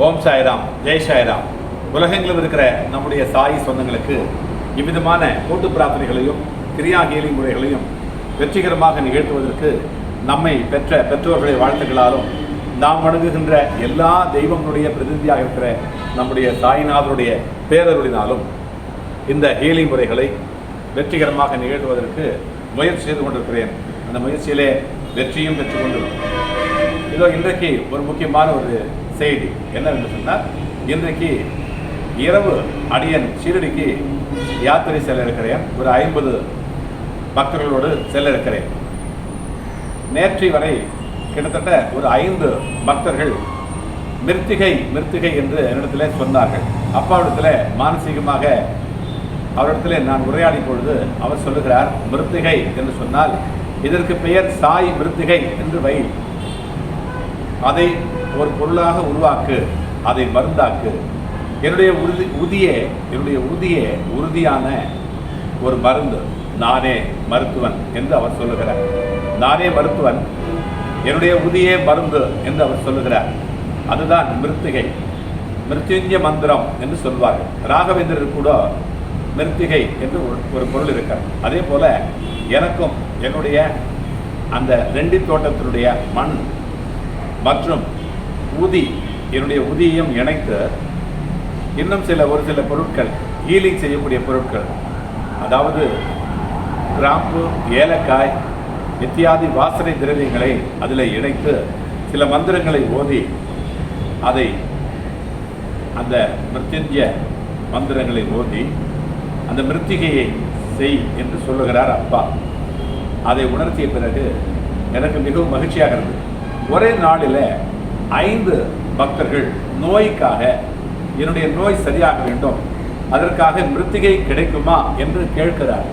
ஓம் சாய்ராம் ஜெய் சாய்ராம். உலகெங்கிலும் இருக்கிற நம்முடைய சாய் சொந்தங்களுக்கு இவ்விதமான கூட்டு பிரார்த்தனைகளையும் கிரியா ஹீலிங் முறைகளையும் வெற்றிகரமாக நிகழ்த்துவதற்கு நம்மை பெற்ற பெற்றோர்களை வாழ்த்துக்களாலும் நாம் வணங்குகின்ற எல்லா தெய்வங்களுடைய பிரதிநிதியாக இருக்கிற நம்முடைய சாய்நாதருடைய பேரருளினாலும் இந்த ஹீலிங் முறைகளை வெற்றிகரமாக நிகழ்த்துவதற்கு முயற்சி செய்து கொண்டிருக்கிறேன். அந்த முயற்சியிலே வெற்றியும் பெற்றுக்கொண்டு இதோ இன்றைக்கு ஒரு முக்கியமான ஒரு செய்தி என்னவென்று சொன்னால் இன்றைக்கு இரவு அடியன் ஷீரடிக்கு யாத்திரை செல்ல இருக்கிறேன் ஒரு ஐம்பது பக்தர்களோடு செல்ல இருக்கிறேன் நேற்று வரை கிட்டத்தட்ட ஒரு ஐந்து பக்தர்கள் மிருத்திகை மிருத்திகை என்று என்னிடத்திலே சொன்னார்கள். அப்பாவிடத்தில் மானசீகமாக அவரிடத்தில் நான் உரையாடி பொழுது அவர் சொல்லுகிறார் மிருத்திகை என்று சொன்னால் இதற்கு பெயர் சாய் மிருத்திகை என்று வை அதை ஒரு பொருளாக உருவாக்கு அதை மருந்தாக்கு. என்னுடைய உறுதி உதியே என்னுடைய உதியே உறுதியான ஒரு மருந்து. நானே மருத்துவன் என்று அவர் சொல்லுகிறார். நானே மருத்துவன் என்னுடைய உதியே மருந்து என்று அவர் சொல்லுகிறார். அதுதான் மிருத்திகை. மிருத்யுஞ்ச மந்திரம் என்று சொல்வார்கள். ராகவேந்திரர் கூட மிருத்திகை என்று ஒரு- ஒரு பொருள் இருக்கிறார் அதே போல எனக்கும் என்னுடைய அந்த ரெண்டி தோட்டத்தினுடைய மண் மற்றும் ஊதி என்னுடைய உதியையும் இணைத்து இன்னும் சில ஒரு சில பொருட்கள் ஹீலிங் செய்யக்கூடிய பொருட்கள். அதாவது கிராம்பு ஏலக்காய் இத்தியாதி வாசனை திரவியங்களை அதில் இணைத்து சில மந்திரங்களை ஓதி அதை அந்த மிருத்யுஞ்ச மந்திரங்களை ஓதி அந்த மிருத்திகையை செய் என்று சொல்லுகிறார் அப்பா. அதை உணர்த்திய பிறகு எனக்கு மிகவும் மகிழ்ச்சியாக இருந்தது. ஒரே நாளில் ஐந்து பக்தர்கள் நோய்க்காக என்னுடைய நோய் சரியாக வேண்டும். அதற்காக மிருத்திகை கிடைக்குமா என்று கேட்கிறார்.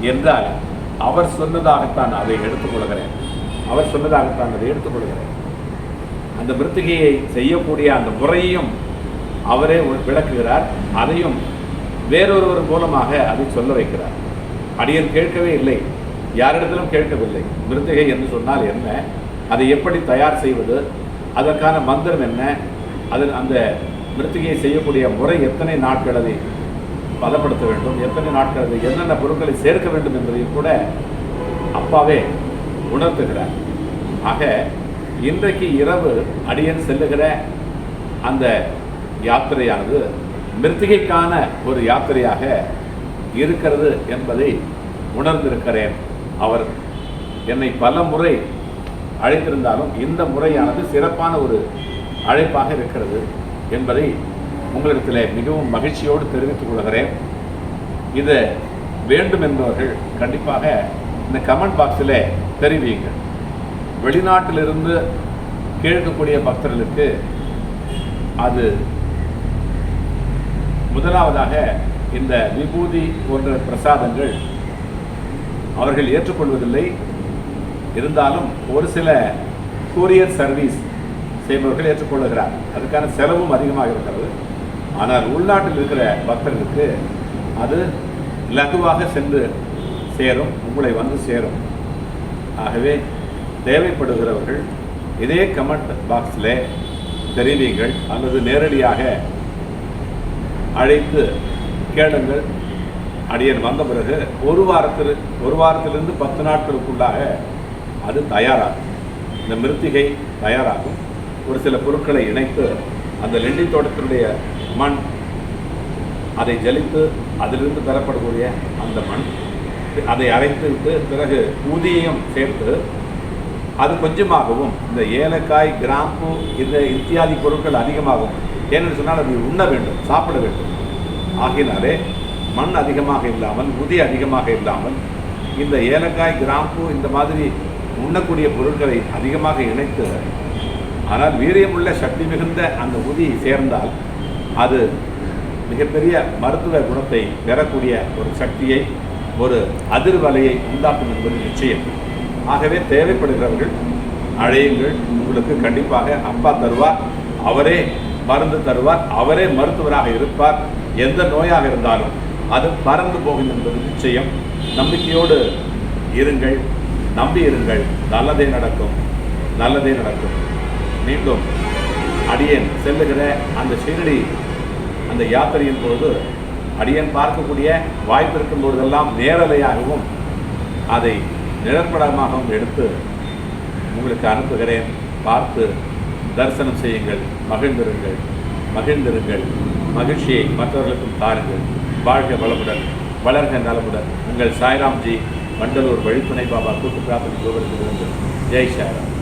என்றால் அவர் சொன்னதாகத்தான் அதை எடுத்துக்கொள்கிறேன். அவர் சொன்னதாகத்தான் அதை எடுத்துக்கொள்கிறேன். அந்த மிருத்திகையை செய்யக்கூடிய அந்த முறையையும் அவரே விளக்குகிறார். அதையும் வேறொருவர் மூலமாக அதை சொல்ல வைக்கிறார். அடியன் கேட்கவே இல்லை. யாரிடத்திலும் கேட்கவில்லை. மிருத்திகை என்று சொன்னால் என்ன? அதை எப்படி தயார் செய்வது? அதற்கான மந்திரம் என்ன? அதில் அந்த மிருத்திகையை செய்யக்கூடிய முறை எத்தனை நாட்கள் அதை பதப்படுத்த வேண்டும்? எத்தனை நாட்கள் அதை என்னென்ன பொருட்களை சேர்க்க வேண்டும் என்பதையும் கூட அப்பாவே உணர்த்துகிறார். ஆக இன்றைக்கு இரவு அடியன் செல்லுகிற அந்த யாத்திரையானது மிருத்திகைக்கான ஒரு யாத்திரையாக இருக்கிறது என்பதை உணர்ந்திருக்கிறேன். அவர் என்னை பல முறை அழைத்திருந்தாலும் இந்த முறையானது சிறப்பான ஒரு அழைப்பாக இருக்கிறது என்பதை உங்களிடத்தில் மிகவும் மகிழ்ச்சியோடு தெரிவித்துக் கொள்கிறேன். இதை வேண்டும் என்பவர்கள் கண்டிப்பாக இந்த கமெண்ட் பாக்ஸில் தெரிவியுங்கள். வெளிநாட்டிலிருந்து கேட்கக்கூடிய பக்தர்களுக்கு அது முதலாவதாக இந்த விபூதி போன்ற பிரசாதங்கள் அவர்கள் ஏற்றுக்கொள்வதில்லை. இருந்தாலும் ஒரு சில கூரியர் சர்வீஸ் செய்பவர்கள் ஏற்றுக்கொள்ளுகிறார் அதுக்கான செலவும் அதிகமாக இருக்கிறது. ஆனால் உள்நாட்டில் இருக்கிற பக்தர்களுக்கு அது லகுவாக சென்று சேரும் உங்களை வந்து சேரும். ஆகவே தேவைப்படுகிறவர்கள் இதே கமெண்ட் பாக்ஸில் தெரிவிங்கள் அல்லது நேரடியாக அழைத்து கேளுங்கள். அடியன் வந்த பிறகு ஒரு வாரத்தில் ஒரு வாரத்திலிருந்து பத்து நாட்களுக்குள்ளாக அது தயாராகும். இந்த மிருத்திகை தயாராகும். ஒரு சில பொருட்களை இணைத்து அந்த லெண்டி தோட்டத்தினுடைய மண் அதை ஜலித்து அதிலிருந்து பெறப்படக்கூடிய அந்த மண் அதை அரைத்து விட்டு பிறகு ஊதியையும் சேர்த்து அது கொஞ்சமாகவும் இந்த ஏலக்காய் கிராம்பு இந்த இத்தியாதி பொருட்கள் அதிகமாகும் ஏனென்று சொன்னால் அது உண்ண வேண்டும் சாப்பிட வேண்டும். ஆகினாலே மண் அதிகமாக இல்லாமல் உதி அதிகமாக இல்லாமல் இந்த ஏலக்காய் கிராம்பு இந்த மாதிரி உண்ணக்கூடிய பொருட்களை அதிகமாக இணைத்து ஆனால் வீரியமுள்ள சக்தி மிகுந்த அந்த உதி சேர்ந்தால் அது மிகப்பெரிய மருத்துவ குணத்தை பெறக்கூடிய ஒரு சக்தியை ஒரு அதிர்வலையை உண்டாக்கும் என்பது நிச்சயம். ஆகவே தேவைப்படுகிறவர்கள் அழையுங்கள். உங்களுக்கு கண்டிப்பாக அப்பா தருவார் அவரே மருந்து தருவார் அவரே மருத்துவராக இருப்பார். எந்த நோயாக இருந்தாலும் அது பறந்து போகும் என்பது நிச்சயம். நம்பிக்கையோடு இருங்கள். நம்பி இருங்கள். நல்லதே நடக்கும். நல்லதே நடக்கும். மீண்டும் அடியேன் செல்லுகிற அந்த ஷீரடி அந்த யாத்திரையின் பொழுது அடியேன் பார்க்கக்கூடிய வாய்ப்பு இருக்கும் பொழுதெல்லாம் நேரலையாகவும் அதை நிழற்படமாகவும் எடுத்து உங்களுக்கு அனுப்புகிறேன். பார்த்து தரிசனம் செய்யுங்கள். மகிழ்ந்திருங்கள். மகிழ்ந்திருங்கள். மகிழ்ச்சியை மற்றவர்களுக்கும் தாருங்கள். வாழ்க வளமுடன் வளர்க நலமுடன். உங்கள் சாய்ராம்ஜி மண்டலூர் வழித்துணை பாபா கூட்டு பிரார்த்தனை கோவிலுக்கு ஜெய் சாய்ராம்